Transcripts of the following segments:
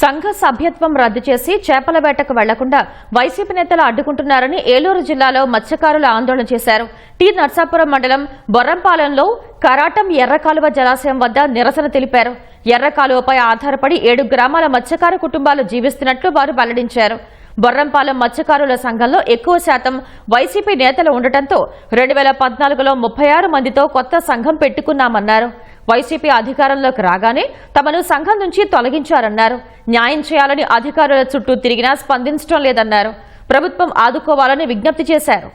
సంఘ సభ్యత్వం రద్దు చేసి చేపల వేటకు వెళ్ళకుండా వైసీపీ నేతలు అడ్డుకుంటున్నారని ఏలూరు జిల్లాలో మత్స్యకారులు ఆందోళన చేశారు. టి. నర్సాపురం మండలం బొర్రంపాలెంలో కరాటం ఎర్రకాలువ జలాశయం వద్ద నిరసన తెలిపారు. ఎర్రకాలువపై ఆధారపడి ఏడు గ్రామాల మత్స్యకార కుటుంబాలు జీవిస్తున్నట్లు వారు వెల్లడించారు. బొర్రంపాలెం మత్స్యకారుల సంఘంలో ఎక్కువ శాతం వైసీపీ నేతలు ఉండటంతో రెండు వేల పద్నాలుగులో ముప్పై ఆరు మందితో కొత్త సంఘం పెట్టుకున్నామన్నారు. వైసీపీ అధికారంలోకి రాగానే తమను సంఘం నుంచి తొలగించారన్నారు. న్యాయం చేయాలని అధికారుల చుట్టూ తిరిగినా స్పందించడం లేదన్నారు. ప్రభుత్వం ఆదుకోవాలని విజ్ఞప్తి చేశారు.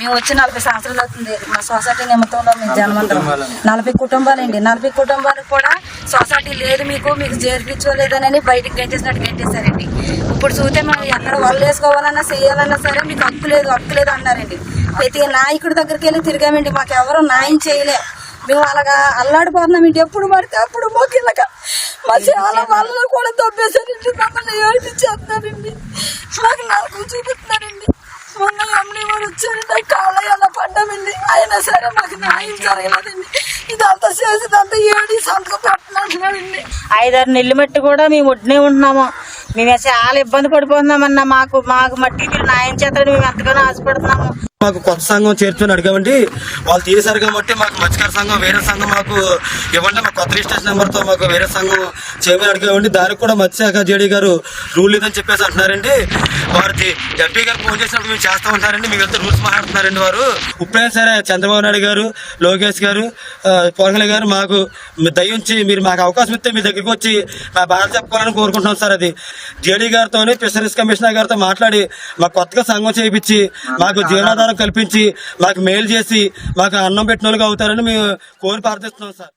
మేము వచ్చి నలభై సంవత్సరాలు అవుతుంది. మా సొసైటీ నిమిత్తంలో మేము జన్మంతరం నలభై కుటుంబాలండి. నలభై కుటుంబాలకు కూడా సొసైటీ లేదు మీకు మీకు చేర్పించుకోలేదని బయటకు గెంటేసినట్టు గెంటేశారండి. ఇప్పుడు చూస్తే మనం ఎక్కడ వాళ్ళు వేసుకోవాలన్నా చేయాలన్నా సరే మీకు హక్కు లేదు హక్కు లేదు అన్నారండి. ప్రతి నాయకుడి దగ్గరికి వెళ్ళి తిరిగామండి మాకు ఎవరు న్యాయం చేయలే. మేము అలాగా అల్లాడిపోతున్నామండి ఎప్పుడు పడితే అప్పుడు మాకు మా చాలా వాళ్ళలో కూడా తప్పేశారండి మమ్మల్ని ఏడిపించేస్తున్నారండి. మాకు నరకం చూపిస్తున్నారండి. మొన్న అమ్మని వారు వచ్చారండి కాళ్ళ ఎలా పడ్డామండి. అయినా సరే మాకు న్యాయం జరగలేదండి. ఇదంతా చేసి ఇదంతా ఏడి సంతకం పెట్టనంటున్నాడండి ఐదారు నెల్లి మట్టి కూడా మేము ఒడ్డునే ఉంటున్నాము. మేము చాలా ఇబ్బంది పడిపోతున్నామన్న మాకు మాకు మట్టి మీరు న్యాయం చేస్తారని మేము ఎంతగానో ఆశపడుతున్నాము. మాకు కొత్త సంఘం చేర్చుని అడిగామండి. వాళ్ళు తీసారు కాబట్టి మాకు మత్స్యకార సంఘం వేరే సంఘం మాకు ఇవ్వండి. మాకు కొత్త రిజిస్ట్రేషన్ నెంబర్తో మాకు వేరే సంఘం చేయమని అడిగామండి. దానికి కూడా మత్స్యశాఖ జేడీ గారు రూల్ లేదని చెప్పేసి అంటున్నారండి. వారి ఎంపీ గారు ఫోన్ చేసినప్పుడు మేము చేస్తా ఉంటారండి. మీ వెళ్తే రూల్స్ మాట్లాడుతున్నారండి వారు. ఇప్పుడైనా సరే చంద్రబాబు నాయుడు గారు లోకేష్ గారు పవన్ గారు మాకు మీ దయ ఉంచి మీరు మాకు అవకాశం ఇస్తే మీ దగ్గరికి వచ్చి మా బాధ చెప్పుకోవాలని కోరుకుంటున్నాం సార్ అది. జేడీ గారితో ఫిషరీస్ కమిషనర్ గారితో మాట్లాడి మాకు కొత్తగా సంఘం చేయించి మాకు జీవనాధారం కల్పించి మాకు మేలు చేసి మాకు అన్నం పెట్టిన అవుతారని మేము కోరి ప్రార్థిస్తున్నాం సార్.